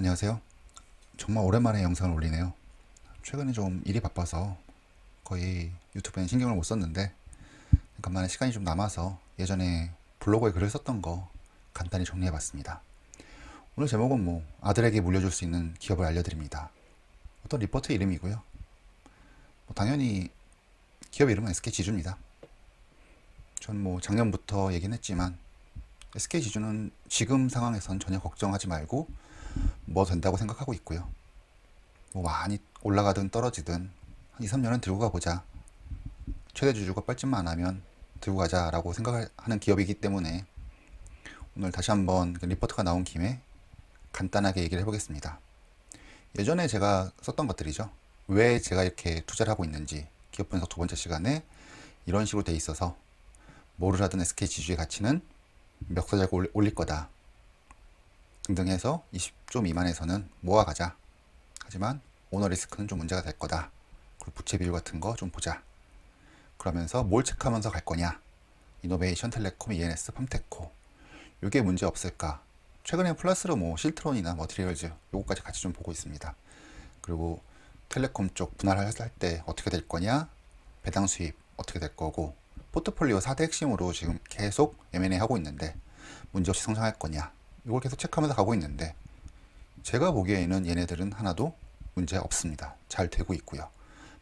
안녕하세요. 정말 오랜만에 영상을 올리네요. 최근에 좀 일이 바빠서 거의 유튜브엔 신경을 못 썼는데 간만에 시간이 좀 남아서 예전에 블로그에 글을 썼던 거 간단히 정리해 봤습니다. 오늘 제목은 뭐 아들에게 물려줄 수 있는 기업을 알려드립니다. 어떤 리포트 이름이고요. 뭐 당연히 기업 이름은 SK지주입니다. 전 뭐 작년부터 얘기는 했지만 SK지주는 지금 상황에선 전혀 걱정하지 말고 뭐 된다고 생각하고 있고요. 뭐 많이 올라가든 떨어지든 한 2, 3년은 들고 가보자. 최대 주주가 뻘짓만 안 하면 들고 가자라고 생각하는 기업이기 때문에 오늘 다시 한번 그 리포트가 나온 김에 간단하게 얘기를 해보겠습니다. 예전에 제가 썼던 것들이죠. 왜 제가 이렇게 투자를 하고 있는지 기업 분석 두 번째 시간에 이런 식으로 돼 있어서 하든 SK 지주의 가치는 멱살잡고 올릴 거다. 등등 해서 20조 미만에서는 모아가자. 하지만 오너 리스크는 좀 문제가 될 거다. 그리고 부채 비율 같은 거 좀 보자. 그러면서 뭘 체크하면서 갈 거냐? 이노베이션, 텔레콤, ENS, 팜테코. 이게 문제 없을까? 최근에 플러스로 뭐 실트론이나 머티리얼즈 요거까지 같이 좀 보고 있습니다. 그리고 텔레콤 쪽 분할할 때 어떻게 될 거냐? 배당 수입 어떻게 될 거고 포트폴리오 4대 핵심으로 지금 계속 M&A 하고 있는데 문제없이 성장할 거냐? 이걸 계속 체크하면서 가고 있는데 제가 보기에는 얘네들은 하나도 문제 없습니다. 잘 되고 있고요.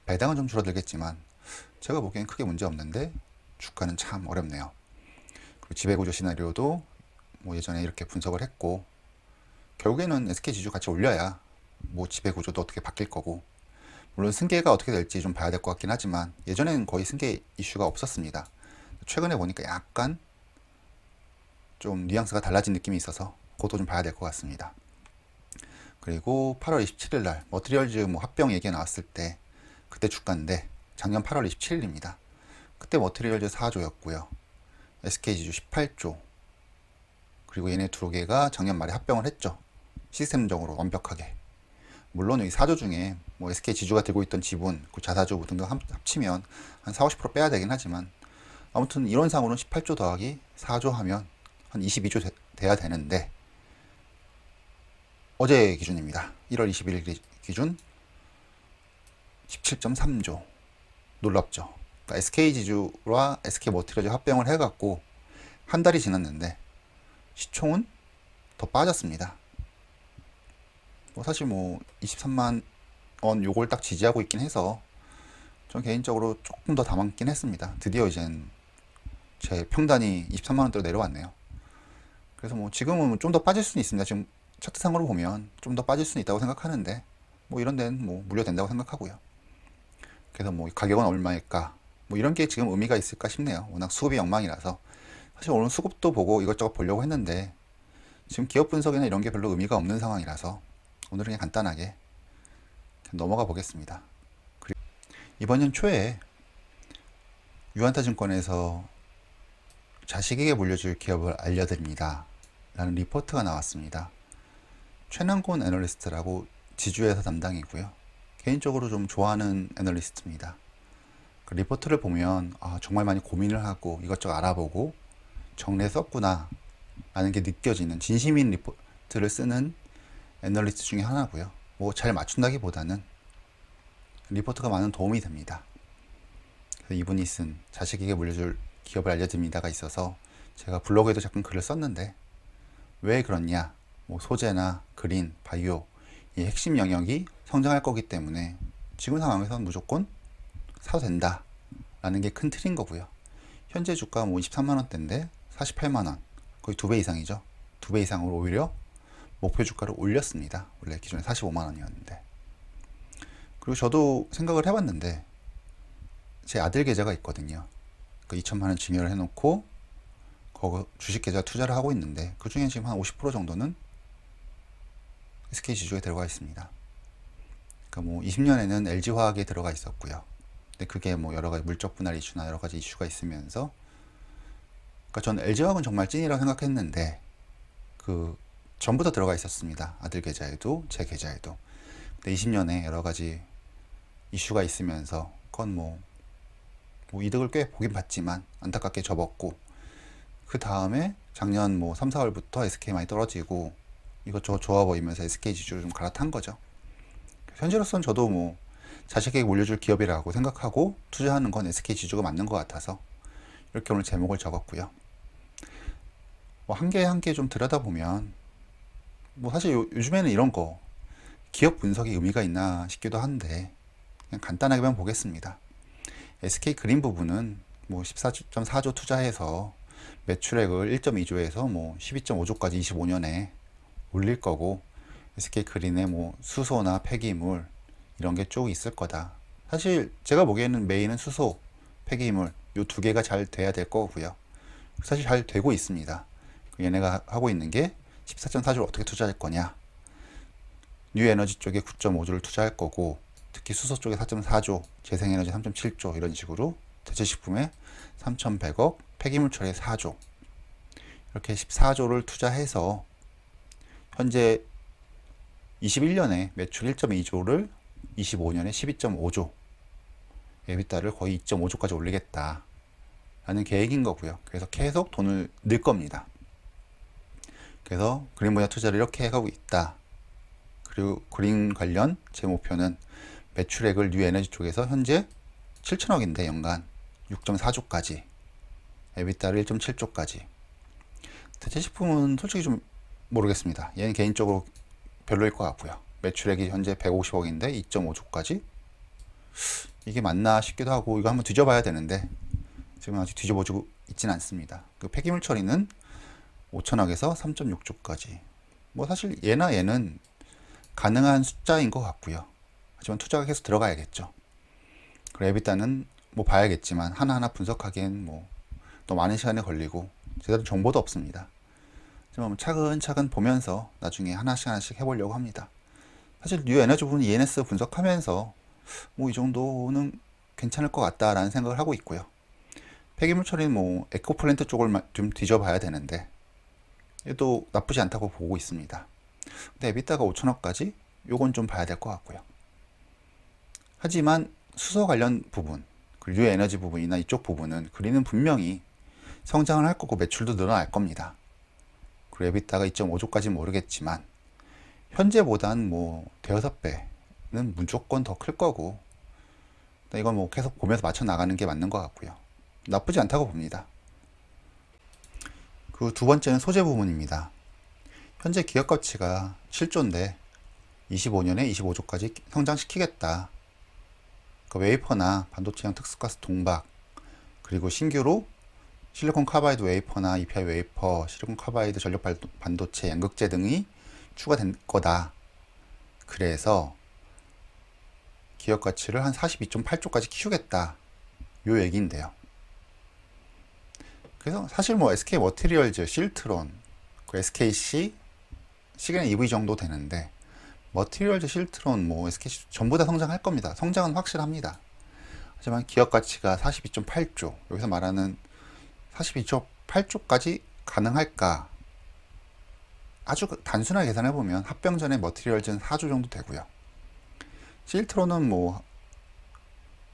배당은 좀 줄어들겠지만 제가 보기엔 크게 문제 없는데 주가는 참 어렵네요. 그리고 지배구조 시나리오도 뭐 예전에 이렇게 분석을 했고 결국에는 SK 지주 같이 올려야 뭐 지배구조도 어떻게 바뀔 거고 물론 승계가 어떻게 될지 좀 봐야 될 것 같긴 하지만 예전에는 거의 승계 이슈가 없었습니다. 최근에 보니까 약간 좀 뉘앙스가 달라진 느낌이 있어서 그것도 좀 봐야 될 것 같습니다. 그리고 8월 27일 날 머트리얼즈 뭐 합병 얘기가 나왔을 때 그때 주가인데 작년 8월 27일입니다. 그때 머트리얼즈 4조였고요. SK지주 18조. 그리고 얘네 두 개가 작년 말에 합병을 했죠. 시스템적으로 완벽하게. 물론 여기 4조 중에 뭐 SK지주가 들고 있던 지분, 그 자사주 등등 합- 합치면 한 4, 50% 빼야 되긴 하지만 아무튼 이론상으로는 18조 더하기 4조 하면 한 22조 돼, 돼야 되는데 어제 기준입니다. 1월 21일 기- 기준 17.3조 놀랍죠. 그러니까 SK지주와 SK머티리얼즈 합병을 해갖고 한 달이 지났는데 시총은 더 빠졌습니다. 뭐 사실 뭐 23만 원 요걸 딱 지지하고 있긴 해서 전 개인적으로 조금 더 담았긴 했습니다. 드디어 이젠 제 평단이 23만 원대로 내려왔네요. 그래서 뭐 지금은 좀 더 빠질 수는 있습니다. 지금 차트상으로 보면 좀 더 빠질 수는 있다고 생각하는데 뭐 이런 데는 뭐 물려된다고 생각하고요. 그래서 뭐 가격은 얼마일까? 뭐 이런 게 지금 의미가 있을까 싶네요. 워낙 수급이 엉망이라서 사실 오늘 수급도 보고 이것저것 보려고 했는데 지금 기업 분석이나 이런 게 별로 의미가 없는 상황이라서 오늘은 그냥 간단하게 넘어가 보겠습니다. 그리고 이번 년 초에 유한타증권에서 자식에게 물려줄 기업을 알려드립니다. 라는 리포트가 나왔습니다. 최남곤 애널리스트라고 지주회사 담당이고요. 개인적으로 좀 좋아하는 애널리스트입니다. 그 리포트를 보면 아, 정말 많이 고민을 하고 이것저것 알아보고 정리해 썼구나 라는 게 느껴지는 진심인 리포트를 쓰는 애널리스트 중에 하나고요. 뭐 잘 맞춘다기보다는 리포트가 많은 도움이 됩니다. 그래서 이분이 쓴 자식에게 물려줄 기업을 알려드립니다가 있어서 제가 블로그에도 잠깐 글을 썼는데 왜 그렇냐? 뭐 소재나 그린, 바이오 이 핵심 영역이 성장할 거기 때문에 지금 상황에서는 무조건 사도 된다. 라는 게 큰 틀인 거고요. 현재 주가 뭐 23만 원대인데 48만 원. 거의 두 배 이상이죠. 두 배 이상으로 오히려 목표 주가를 올렸습니다. 원래 기존에 45만 원이었는데. 그리고 저도 생각을 해봤는데 제 아들 계좌가 있거든요. 그 2천만 원 증여를 해놓고 거기 주식 계좌 투자를 하고 있는데 그 중에 지금 한 50% 정도는 SK 지주에 들어가 있습니다. 그러니까 뭐 20년에는 LG 화학에 들어가 있었고요. 근데 그게 뭐 여러 가지 물적 분할 이슈나 여러 가지 이슈가 있으면서 그러니까 전 LG 화학은 정말 찐이라고 생각했는데 그 전부터 들어가 있었습니다. 아들 계좌에도 제 계좌에도. 근데 20년에 여러 가지 이슈가 있으면서 그건 뭐, 뭐 이득을 꽤 보긴 봤지만 안타깝게 접었고 그 다음에 작년 뭐 3, 4월부터 SK 많이 떨어지고 이것저것 좋아 보이면서 SK 지주를 좀 갈아탄 거죠. 현재로서는 저도 뭐 자식에게 물려줄 기업이라고 생각하고 투자하는 건 SK 지주가 맞는 것 같아서 이렇게 오늘 제목을 적었고요. 뭐 한 개 한 개 좀 들여다보면 뭐 사실 요, 요즘에는 이런 거 기업 분석이 의미가 있나 싶기도 한데 그냥 간단하게만 보겠습니다. SK 그린 부분은 뭐 14.4조 투자해서 매출액을 1.2조에서 뭐 12.5조까지 25년에 올릴 거고 SK 그린의 뭐 수소나 폐기물 이런 게 쭉 있을 거다. 사실 제가 보기에는 메인은 수소, 폐기물 요 두 개가 잘 돼야 될 거고요. 사실 잘 되고 있습니다. 얘네가 하고 있는 게 14.4조를 어떻게 투자할 거냐. 뉴 에너지 쪽에 9.5조를 투자할 거고 특히 수소 쪽에 4.4조, 재생에너지 3.7조 이런 식으로 대체식품에 3,100억, 폐기물 처리에 4조 이렇게 14조를 투자해서 현재 21년에 매출 1.2조를 25년에 12.5조 에비타를 거의 2.5조까지 올리겠다 라는 계획인 거고요. 그래서 계속 돈을 늘 겁니다. 그래서 그린 분야 투자를 이렇게 해가고 있다. 그리고 그린 관련 제 목표는 매출액을 뉴 에너지 쪽에서 현재 7천억인데 연간 6.4조까지 에비타를 1.7조까지 대체 식품은 솔직히 좀 모르겠습니다. 얘는 개인적으로 별로일 것 같고요. 매출액이 현재 150억인데 2.5조까지 이게 맞나 싶기도 하고 이거 한번 뒤져봐야 되는데 지금 아직 뒤져보지고 있진 않습니다. 그 폐기물 처리는 5천억에서 3.6조까지 뭐 사실 얘나 얘는 가능한 숫자인 것 같고요. 하지만 투자가 계속 들어가야겠죠. 그리고 에비타는 뭐 봐야겠지만 하나하나 분석하기엔 뭐 또 많은 시간이 걸리고 제대로 정보도 없습니다. 하지만 차근차근 보면서 나중에 하나씩 하나씩 해보려고 합니다. 사실 뉴 에너지 부분 ENS 분석하면서 뭐 이 정도는 괜찮을 것 같다라는 생각을 하고 있고요. 폐기물 처리는 뭐 에코플랜트 쪽을 좀 뒤져봐야 되는데 얘도 나쁘지 않다고 보고 있습니다. 근데 에비타가 5천억까지 요건 좀 봐야 될 것 같고요. 하지만 수소 관련 부분, 그리고 뉴 에너지 부분이나 이쪽 부분은 그리는 분명히 성장을 할 거고 매출도 늘어날 겁니다. 그리고 에비타가 2.5조까지 모르겠지만 현재보단 뭐 대여섯 배는 무조건 더 클 거고 이건 뭐 계속 보면서 맞춰 나가는 게 맞는 것 같고요. 나쁘지 않다고 봅니다. 그 두 번째는 소재 부분입니다. 현재 기업 가치가 7조인데 25년에 25조까지 성장시키겠다. 그 웨이퍼나 반도체형 특수가스 동박 그리고 신규로 실리콘 카바이드 웨이퍼나 EPI 웨이퍼, 실리콘 카바이드 전력 반도체, 양극재 등이 추가된 거다. 그래서 기업 가치를 한 42.8조까지 키우겠다. 요 얘기인데요. 그래서 사실 뭐 SK 머티리얼즈, 실트론, 그 SKC, 시그널 EV 정도 되는데 머티리얼즈, 실트론, 뭐 SKC 전부 다 성장할 겁니다. 성장은 확실합니다. 하지만 기업 가치가 42.8조, 여기서 말하는 42조 8조까지 가능할까? 아주 단순하게 계산해 보면 합병전의 머티리얼즈는 4조 정도 되고요. 실트로는 뭐,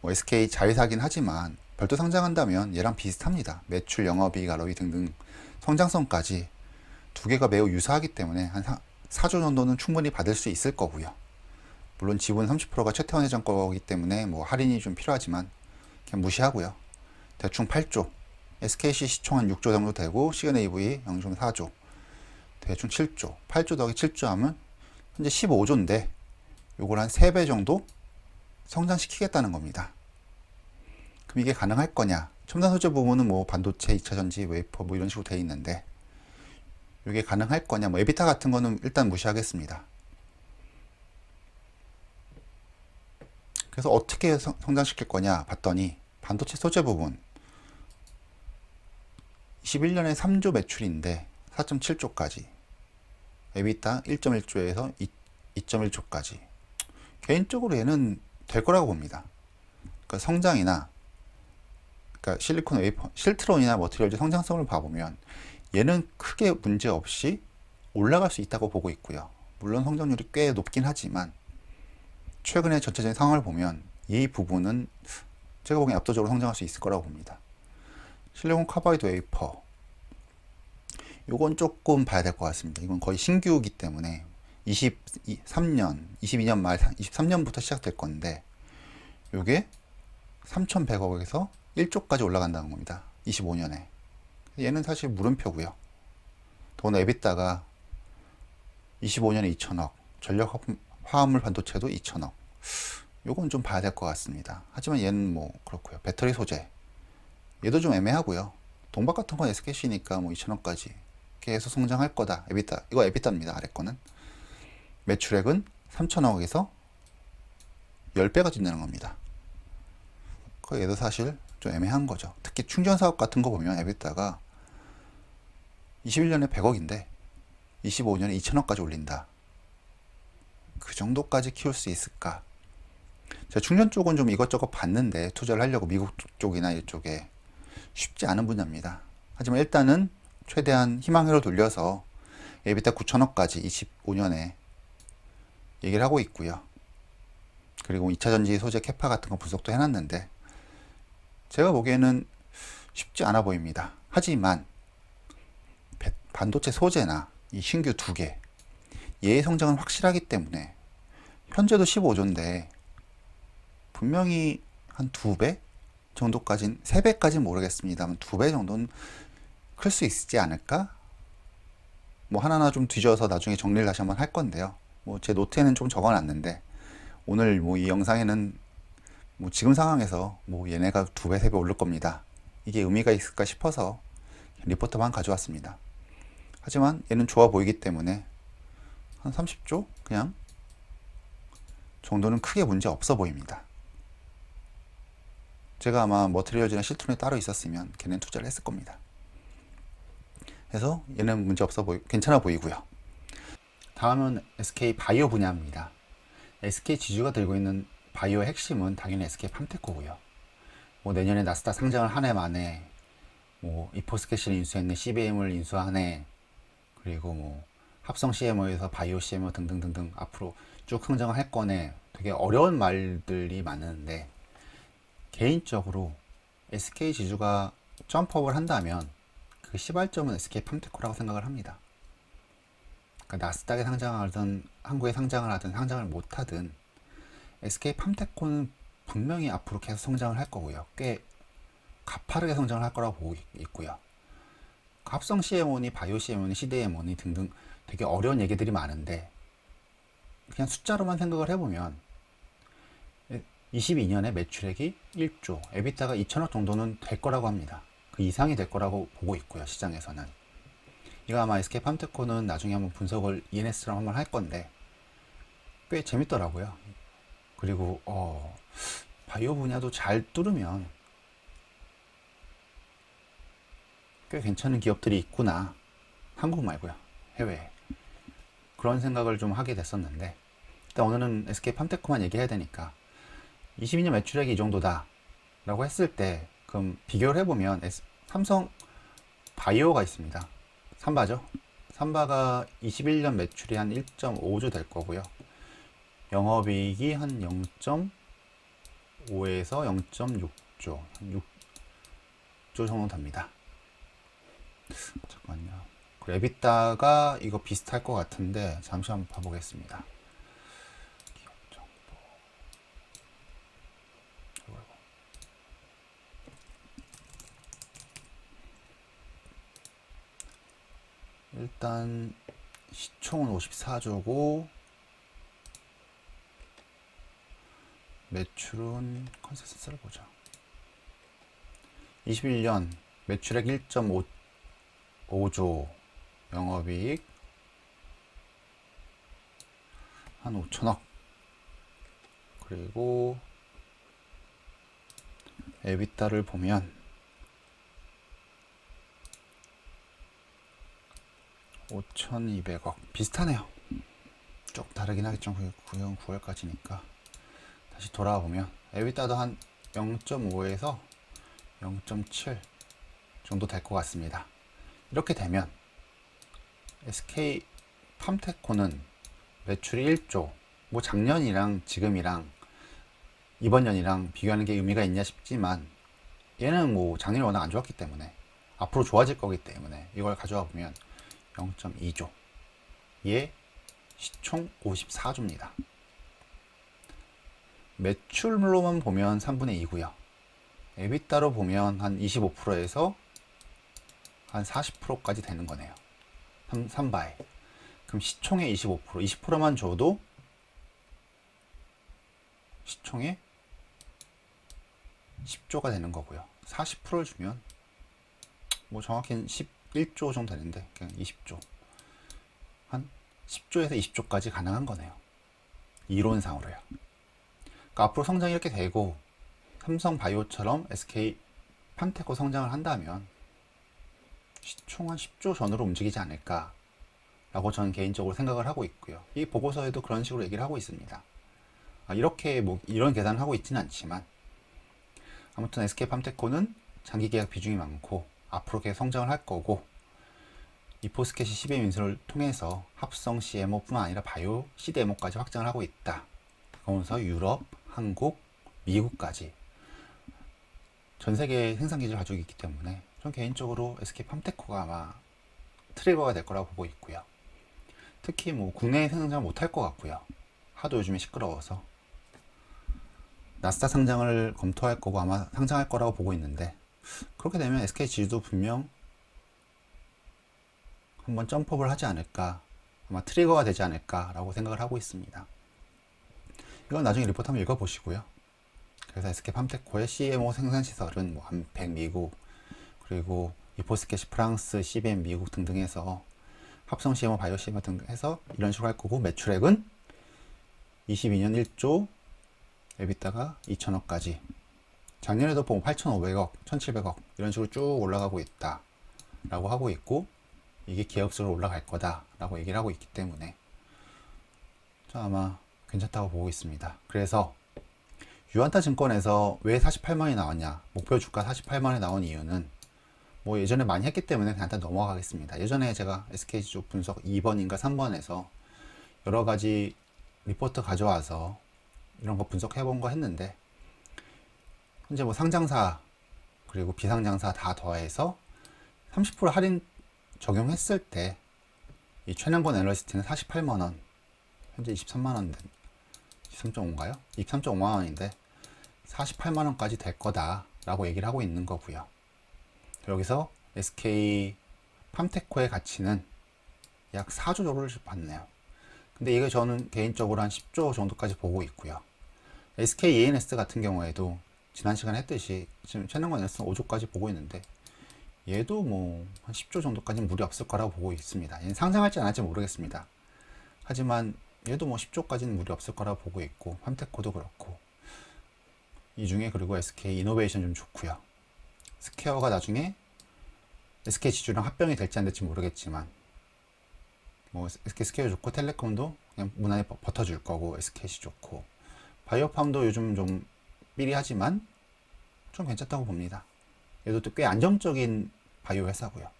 뭐 SK 자회사긴 하지만 별도 상장한다면 얘랑 비슷합니다. 매출, 영업이익, ROE 등등 성장성까지 두 개가 매우 유사하기 때문에 한 4, 조 정도는 충분히 받을 수 있을 거고요. 물론 지분 30%가 최태원 회장 거기 때문에 뭐 할인이 좀 필요하지만 그냥 무시하고요. 대충 8조 SKC 시총 한 6조 정도 되고 CNAV 0.4조 대충 7조 8조 더하기 7조 하면 현재 15조인데 요걸 한 3배 정도 성장시키겠다는 겁니다. 그럼 이게 가능할 거냐? 첨단 소재 부분은 뭐 반도체, 2차 전지, 웨이퍼 뭐 이런 식으로 되어 있는데 이게 가능할 거냐? 뭐 에비타 같은 거는 일단 무시하겠습니다. 그래서 어떻게 성장시킬 거냐 봤더니 반도체 소재 부분 21년에 3조 매출인데 4.7조까지 에비타 1.1조에서 2.1조까지 개인적으로 얘는 될 거라고 봅니다. 그러니까 성장이나 그러니까 실리콘 웨이퍼, 실트론이나 머티리얼즈 성장성을 봐보면 얘는 크게 문제 없이 올라갈 수 있다고 보고 있고요. 물론 성장률이 꽤 높긴 하지만 최근의 전체적인 상황을 보면 이 부분은 제가 보기엔 압도적으로 성장할 수 있을 거라고 봅니다. 실리콘 카바이드 웨이퍼 요건 조금 봐야 될 것 같습니다. 이건 거의 신규이기 때문에 23년, 22년 말 23년부터 시작될 건데 요게 3,100억에서 1조까지 올라간다는 겁니다. 25년에. 얘는 사실 물음표고요. 돈 에비다가 25년에 2천억, 전력 화합물 반도체도 2천억. 요건 좀 봐야 될 것 같습니다. 하지만 얘는 뭐 그렇고요. 배터리 소재. 얘도 좀 애매하고요. 동박 같은 건 SKC니까 뭐 2천억까지 계속 성장할 거다. 에비다. 이거 에비다입니다. 아래 거는. 매출액은 3천억에서 10배가 된다는 겁니다. 그 얘도 사실 좀 애매한 거죠. 특히 충전 사업 같은 거 보면 에비다가 21년에 100억인데 25년에 2천억까지 올린다. 그 정도까지 키울 수 있을까? 제가 충전 쪽은 좀 이것저것 봤는데 투자를 하려고 미국 쪽이나 이쪽에 쉽지 않은 분야입니다. 하지만 일단은 최대한 희망회로 돌려서 에비타 9천억까지 25년에 얘기를 하고 있고요. 그리고 2차 전지 소재 캐파 같은 거 분석도 해놨는데 제가 보기에는 쉽지 않아 보입니다. 하지만 반도체 소재나 이 신규 두 개, 얘의 성장은 확실하기 때문에 현재도 15조인데 분명히 한 두 배 정도까지는 세 배까지는 모르겠습니다만 두배 정도는 클 수 있지 않을까? 뭐 하나하나 좀 뒤져서 나중에 정리를 다시 한번 할 건데요. 뭐 제 노트에는 좀 적어놨는데 오늘 뭐 이 영상에는 뭐 지금 상황에서 뭐 얘네가 두 배, 세배 오를 겁니다. 이게 의미가 있을까 싶어서 리포트만 가져왔습니다. 하지만 얘는 좋아 보이기 때문에 한 30조 그냥 정도는 크게 문제 없어 보입니다. 제가 아마 머트리얼즈나 실톤이 따로 있었으면 걔는 투자를 했을 겁니다. 그래서 얘는 문제 없어 보이, 괜찮아 보이고요. 다음은 SK 바이오 분야입니다. SK 지주가 들고 있는 바이오의 핵심은 당연히 SK 팜테코고요. 뭐 내년에 나스닥 상장을 한 해 만에 뭐 이포스캐시를 인수했네, CBM을 인수하네, 그리고 뭐 합성 CMO에서 바이오 CMO 등등등등 앞으로 쭉 흥정을 할 거네. 되게 어려운 말들이 많은데 개인적으로 SK 지주가 점프업을 한다면 그 시발점은 SK 팜테코라고 생각을 합니다. 그러니까 나스닥에 상장하든 한국에 상장을 하든 상장을 못 하든 SK 팜테코는 분명히 앞으로 계속 성장을 할 거고요. 꽤 가파르게 성장을 할 거라고 보고 있고요. 합성 CMO니 바이오 CMO니 CDMO니 등등 되게 어려운 얘기들이 많은데 그냥 숫자로만 생각을 해보면 22년에 매출액이 1조, 에비타가 2천억 정도는 될 거라고 합니다. 그 이상이 될 거라고 보고 있고요, 시장에서는. 이거 아마 SK 팜테코는 나중에 한번 분석을 ENS랑 한번 할 건데 꽤 재밌더라고요. 그리고 어, 바이오 분야도 잘 뚫으면 꽤 괜찮은 기업들이 있구나. 한국 말고요. 해외에. 그런 생각을 좀 하게 됐었는데 일단 오늘은 SK 팜테코만 얘기해야 되니까 22년 매출액이 이 정도다 라고 했을 때 그럼 비교를 해보면 삼성 바이오가 있습니다. 삼바죠. 삼바가 21년 매출이 한 1.5조 될 거고요. 영업이익이 한 0.5에서 0.6조, 6조 정도 됩니다. 잠깐만요. 그 에비타가 이거 비슷할 것 같은데 잠시 한번 봐보겠습니다. 기업 정보. 이거, 이거. 일단 시총은 54조고 매출은 컨센서스를 보자. 21년 매출액 1.5 5조 영업이익 한 5천억 그리고 에비타를 보면 5,200억 비슷하네요. 쭉 다르긴 하겠죠. 9년 9월까지니까 다시 돌아와 보면 에비타도 한 0.5에서 0.7 정도 될 것 같습니다. 이렇게 되면 SK 팜테코는 매출이 1조, 뭐 작년이랑 지금이랑 이번 년이랑 비교하는 게 의미가 있냐 싶지만 얘는 뭐 작년이 워낙 안 좋았기 때문에 앞으로 좋아질 거기 때문에 이걸 가져와 보면 0.2조. 얘 시총 54조입니다. 매출로만 보면 3분의 2고요. 에비따로 보면 한 25%에서 한 40%까지 되는 거네요. 3, 3바에. 그럼 시총의 25%, 20%만 줘도 시총의 10조가 되는 거고요. 40%를 주면 뭐 정확히는 11조 정도 되는데 그냥 20조. 한 10조에서 20조까지 가능한 거네요. 이론상으로요. 그러니까 앞으로 성장이 이렇게 되고 삼성 바이오처럼 SK 판테코 성장을 한다면 시총 한 10조 전으로 움직이지 않을까 라고 저는 개인적으로 생각을 하고 있고요. 이 보고서에도 그런 식으로 얘기를 하고 있습니다. 아, 이렇게 뭐 이런 계산을 하고 있지는 않지만 아무튼 SK 팜테코는 장기 계약 비중이 많고 앞으로 계속 성장을 할 거고 이 포스켓이 10의 인수를 통해서 합성 CMO뿐만 아니라 바이오 CDMO까지 확장을 하고 있다. 그러면서 유럽, 한국, 미국까지 전 세계 생산 기지를 가지고 있기 때문에 전 개인적으로 SK 팜테코가 아마 트리거가 될 거라고 보고 있고요. 특히 뭐 국내에 생산 못할 것 같고요. 하도 요즘에 시끄러워서 나스닥 상장을 검토할 거고 아마 상장할 거라고 보고 있는데 그렇게 되면 SK 지주도 분명 한번 점프업을 하지 않을까 아마 트리거가 되지 않을까라고 생각을 하고 있습니다. 이건 나중에 리포트 한번 읽어보시고요. 그래서 SK 팜테코의 CMO 생산 시설은 뭐 암팩 미국 그리고 이포스켓이 프랑스, CBM 미국 등등 해서 합성 CMO, 바이오 CMO 등 해서 이런 식으로 할 거고 매출액은 22년 1조 에비타가 2천억까지 작년에도 보면 8,500억, 1,700억 이런 식으로 쭉 올라가고 있다 라고 하고 있고 이게 기업수로 올라갈 거다 라고 얘기를 하고 있기 때문에 저 아마 괜찮다고 보고 있습니다. 그래서 유한타 증권에서 왜 48만이 나왔냐 목표 주가 48만에 나온 이유는 뭐 예전에 많이 했기 때문에 그냥 일단 넘어가겠습니다. 예전에 제가 SK지주 분석 2번인가 3번에서 여러 가지 리포트 가져와서 이런 거 분석해 본 거 했는데 현재 뭐 상장사 그리고 비상장사 다 더해서 30% 할인 적용했을 때 이 최능권 애널리스트는 48만 원 현재 23만 원 23.5인가요? 23.5만 원인데 48만 원까지 될 거다 라고 얘기를 하고 있는 거고요. 여기서 SK 팜테코의 가치는 약 4조 정도를 받네요. 근데 이거 저는 개인적으로 한 10조 정도까지 보고 있고요. SK ENS 같은 경우에도 지난 시간에 했듯이 지금 최능권 애널리스트는 5조까지 보고 있는데 얘도 뭐 한 10조 정도까지는 무리 없을 거라고 보고 있습니다. 얘는 상장할지 안 할지 모르겠습니다. 하지만 얘도 뭐 10조까지는 무리 없을 거라고 보고 있고 팜테코도 그렇고 이 중에 그리고 SK 이노베이션 좀 좋고요. 스퀘어가 나중에 SK 지주랑 합병이 될지 안 될지 모르겠지만 뭐 SK 스퀘어 좋고 텔레콤도 그냥 무난히 버- 버텨줄 거고 SKC 좋고 바이오팜도 요즘 좀 삐리하지만 좀 괜찮다고 봅니다. 얘도 또 꽤 안정적인 바이오 회사고요.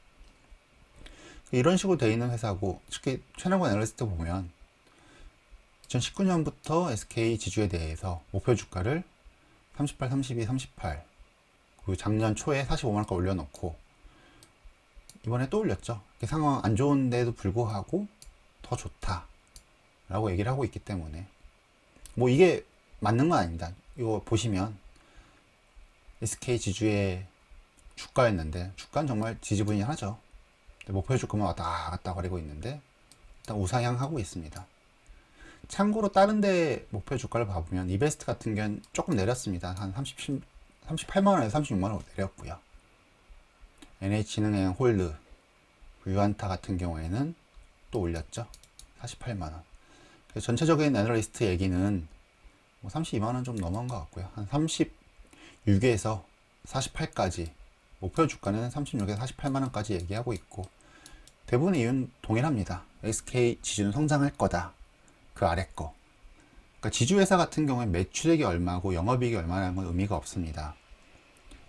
이런 식으로 돼 있는 회사고 특히 최능권 애널리스트 보면 2019년부터 SK 지주에 대해서 목표 주가를 38, 32, 38 그리고 작년 초에 45만 원까지 올려놓고 이번에 또 올렸죠. 상황 안 좋은데도 불구하고 더 좋다라고 얘기를 하고 있기 때문에 뭐 이게 맞는 건 아닙니다. 이거 보시면 SK 지주의 주가였는데 주가는 정말 지지부진하죠. 목표 주가만 왔다 갔다 거리고 있는데 일단 우상향하고 있습니다. 참고로 다른데 목표 주가를 봐보면 이베스트 같은 경우는 조금 내렸습니다. 한 30, 38만 원에서 36만 원 내렸고요. NH은행 홀드, 유한타 같은 경우에는 또 올렸죠. 48만 원. 그래서 전체적인 애널리스트 얘기는 뭐 32만 원 좀 넘은 것 같고요. 한 36에서 48까지 목표 주가는 36에서 48만 원까지 얘기하고 있고 대부분의 이유는 동일합니다. SK 지주는 성장할 거다. 그 아래 거. 그러니까 지주회사 같은 경우에 매출액이 얼마고 영업이익이 얼마라는 건 의미가 없습니다.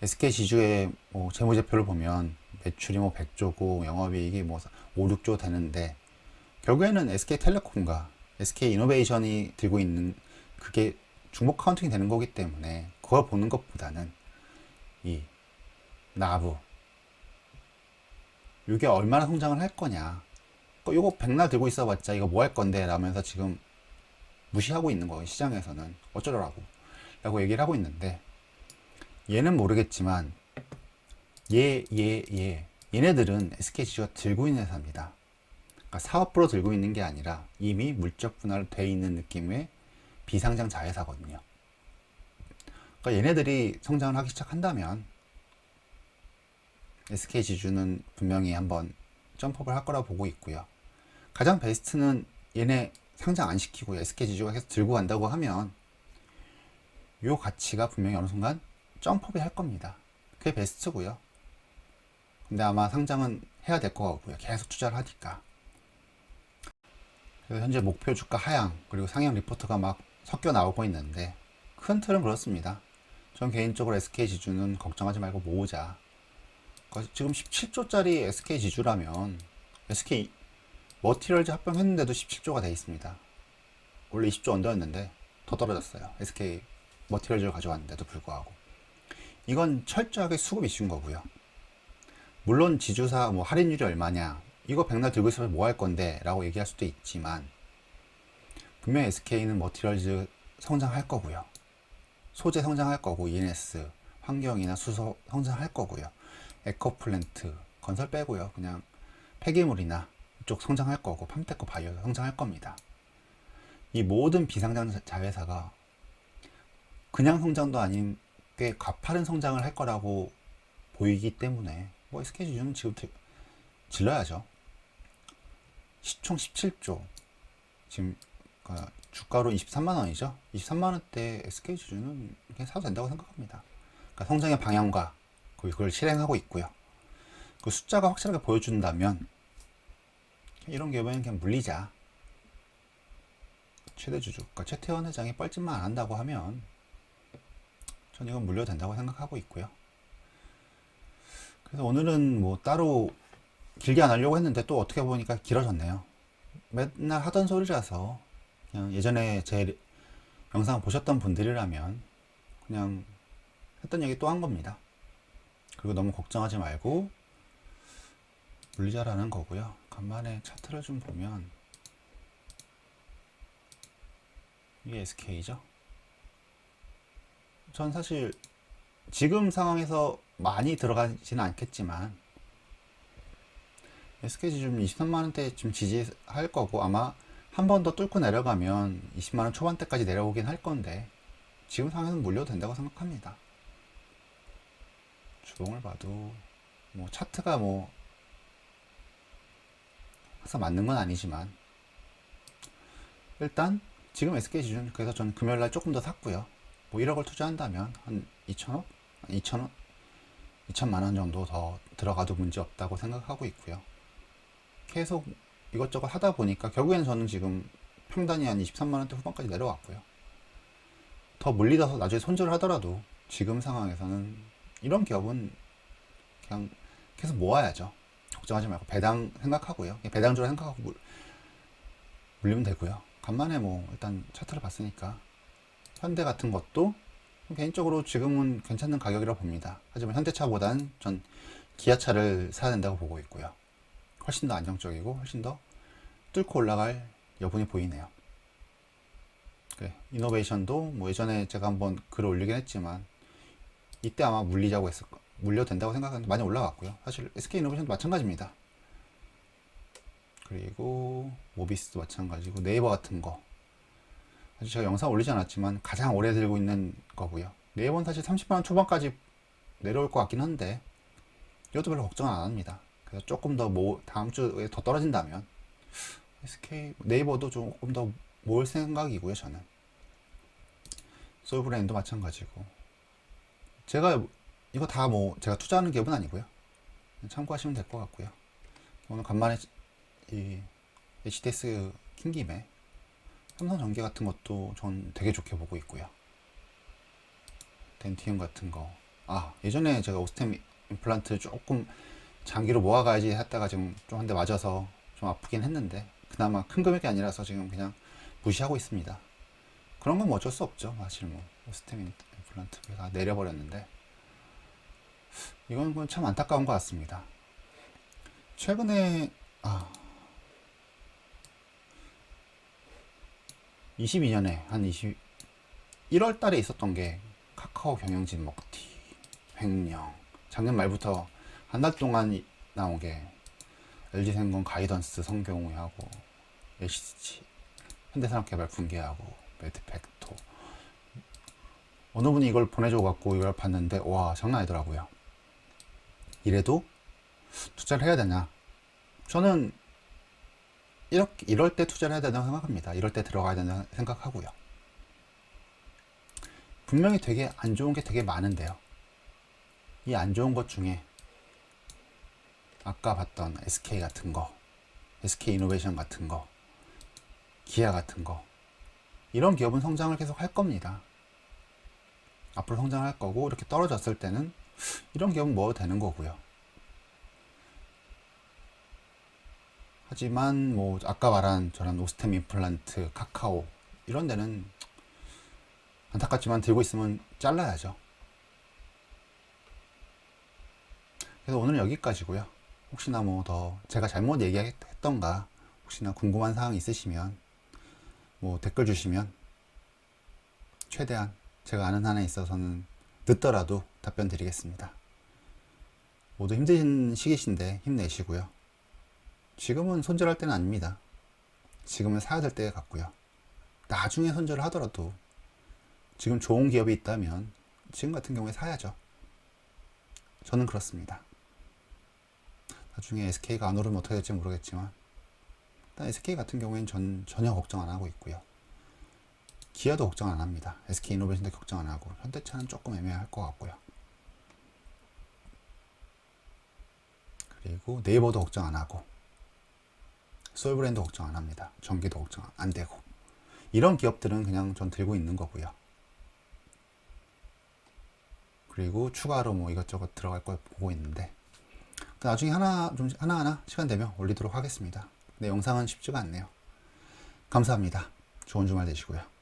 SK 지주의 뭐 재무제표를 보면 매출이 뭐 100조고 영업이익이 뭐 5, 6조 되는데 결국에는 SK텔레콤과 SK 이노베이션이 들고 있는 그게 중복 카운팅이 되는 거기 때문에 그걸 보는 것보다는 이 나부 이게 얼마나 성장을 할 거냐. 거- 요거 백날 들고 있어봤자 이거 뭐 할 건데 라면서 지금 무시하고 있는 거예요 시장에서는. 어쩌라고. 라고 얘기를 하고 있는데 얘는 모르겠지만 얘 얘 얘 얘네들은 SK지주가 들고 있는 회사입니다. 그러니까 사업부로 들고 있는 게 아니라 이미 물적 분할돼 있는 느낌의 비상장 자회사거든요 그러니까 얘네들이 성장을 하기 시작한다면 SK지주는 분명히 한번 점프업을 할 거라 보고 있고요. 가장 베스트는 얘네 상장 안 시키고 SK지주가 계속 들고 간다고 하면 요 가치가 분명히 어느 순간 점프업이 할 겁니다. 그게 베스트고요. 근데 아마 상장은 해야 될 것 같고요. 계속 투자를 하니까. 그래서 현재 목표 주가 하향 그리고 상향 리포트가 막 섞여 나오고 있는데 큰 틀은 그렇습니다. 전 개인적으로 SK 지주는 걱정하지 말고 모으자. 그 지금 17조짜리 SK 지주라면 SK 머티리얼즈 합병했는데도 17조가 돼 있습니다. 원래 20조 언더였는데 더 떨어졌어요. SK 머티리얼즈를 가져왔는데도 불구하고 이건 철저하게 수급 이슈인 거고요. 물론 지주사 뭐 할인율이 얼마냐 이거 백날 들고 있으면 뭐 할 건데 라고 얘기할 수도 있지만 분명히 SK는 머티리얼즈 성장할 거고요. 소재 성장할 거고 ENS 환경이나 수소 성장할 거고요. 에코플랜트 건설 빼고요. 그냥 폐기물이나 이쪽 성장할 거고 팜테코 바이오 성장할 겁니다. 이 모든 비상장 자회사가 그냥 성장도 아닌 꽤 가파른 성장을 할 거라고 보이기 때문에 뭐 SK 지주는 지금부터 질러야죠. 시총 17조 지금 그러니까 주가로 23만 원이죠. 23만 원대 SK 지주는 그냥 사도 된다고 생각합니다. 그러니까 성장의 방향과 그걸 실행하고 있고요. 그 숫자가 확실하게 보여준다면 이런 경우에는 그냥 물리자. 최대 주주, 그러니까 최태원 회장이 뻘짓만 안 한다고 하면 전 이건 물려도 된다고 생각하고 있고요. 그래서 오늘은 뭐 따로 길게 안 하려고 했는데 또 어떻게 보니까 길어졌네요. 맨날 하던 소리라서 그냥 예전에 제 영상 보셨던 분들이라면 그냥 했던 얘기 또 한 겁니다. 그리고 너무 걱정하지 말고 물리자라는 거고요. 간만에 차트를 좀 보면 이게 SK죠. 전 사실 지금 상황에서 많이 들어가지는 않겠지만 SK지 좀 23만 원대 좀 지지할 거고 아마 한 번 더 뚫고 내려가면 20만 원 초반대까지 내려오긴 할 건데 지금 상황에서는 물려도 된다고 생각합니다. 주봉을 봐도 뭐 차트가 뭐 항상 맞는 건 아니지만 일단 지금 SK 기준 그래서 저는 금요일 날 조금 더 샀고요. 뭐 1억을 투자한다면 한 2천억, 2천원, 2천만 원 정도 더 들어가도 문제 없다고 생각하고 있고요. 계속 이것저것 하다 보니까 결국에는 저는 지금 평단이 한 23만 원대 후반까지 내려왔고요. 더 물리다서 나중에 손절을 하더라도 지금 상황에서는 이런 기업은 그냥 계속 모아야죠. 걱정하지 말고 배당 생각하고요. 배당주로 생각하고 물, 물리면 되고요. 간만에 뭐 일단 차트를 봤으니까 현대 같은 것도 개인적으로 지금은 괜찮은 가격이라고 봅니다. 하지만 현대차보단 전 기아차를 사야 된다고 보고 있고요. 훨씬 더 안정적이고 훨씬 더 뚫고 올라갈 여분이 보이네요. 그래, 이노베이션도 뭐 예전에 제가 한번 글을 올리긴 했지만 이때 아마 물리자고 했을 거 물려도 된다고 생각하는데 많이 올라갔고요. 사실 SK 이노베이션도 마찬가지입니다. 그리고 모비스도 마찬가지고 네이버 같은 거 사실 제가 영상 올리지 않았지만 가장 오래 들고 있는 거고요. 네이버는 사실 30만원 초반까지 내려올 것 같긴 한데 이것도 별로 걱정 안 합니다. 그래서 조금 더 모, 다음 주에 더 떨어진다면 SK 네이버도 조금 더 모을 생각이고요. 저는 솔브레인도 마찬가지고 제가 이거 다 뭐 제가 투자하는 기업은 아니고요. 참고하시면 될 것 같고요. 오늘 간만에 이 HTS 킨 김에 삼성 전기 같은 것도 전 되게 좋게 보고 있고요. 덴티움 같은 거. 아, 예전에 제가 오스템 임플란트 조금 장기로 모아가야지 했다가 지금 좀 한 대 맞아서 좀 아프긴 했는데 그나마 큰 금액이 아니라서 지금 그냥 무시하고 있습니다. 그런 건 뭐 어쩔 수 없죠. 사실 뭐 스템 임플란트가 내려버렸는데 이건 뭐 참 안타까운 것 같습니다. 최근에 아 22년에 한 20, 1월 달에 있었던 게 카카오 경영진 먹튀 횡령 작년 말부터 한 달 동안 나온 게 LG생건 가이던스 성경우하고 LCC, 현대산업개발 붕괴하고 매드팩토. 어느 분이 이걸 보내줘 갖고 이걸 봤는데 와 장난 아니더라고요. 이래도 투자를 해야 되냐? 저는 이렇게 이럴 때 투자를 해야 된다고 생각합니다. 이럴 때 들어가야 된다고 생각하고요. 분명히 되게 안 좋은 게 되게 많은데요. 이 안 좋은 것 중에 아까 봤던 SK 같은 거, SK 이노베이션 같은 거, 기아 같은 거 이런 기업은 성장을 계속 할 겁니다. 앞으로 성장을 할 거고 이렇게 떨어졌을 때는 이런 기업은 먹어도 되는 거고요. 하지만 뭐 아까 말한 저런 오스템 임플란트, 카카오 이런 데는 안타깝지만 들고 있으면 잘라야죠. 그래서 오늘은 여기까지고요. 혹시나 뭐 더 제가 잘못 얘기했던가 혹시나 궁금한 사항 있으시면 뭐 댓글 주시면 최대한 제가 아는 한에 있어서는 늦더라도 답변 드리겠습니다. 모두 힘든 시기신데 힘내시고요. 지금은 손절할 때는 아닙니다. 지금은 사야 될 때 같고요. 나중에 손절을 하더라도 지금 좋은 기업이 있다면 지금 같은 경우에 사야죠. 저는 그렇습니다. 나중에 SK가 안 오르면 어떻게 될지 모르겠지만 SK 같은 경우에는 전 전혀 걱정 안 하고 있고요. 기아도 걱정 안 합니다. SK 이노베이션도 걱정 안 하고 현대차는 조금 애매할 것 같고요. 그리고 네이버도 걱정 안 하고 솔브랜드 걱정 안 합니다. 전기도 걱정 안 되고 이런 기업들은 그냥 전 들고 있는 거고요. 그리고 추가로 뭐 이것저것 들어갈 걸 보고 있는데 나중에 하나 좀 하나하나 시간 되면 올리도록 하겠습니다. 근데 영상은 쉽지가 않네요. 감사합니다. 좋은 주말 되시고요.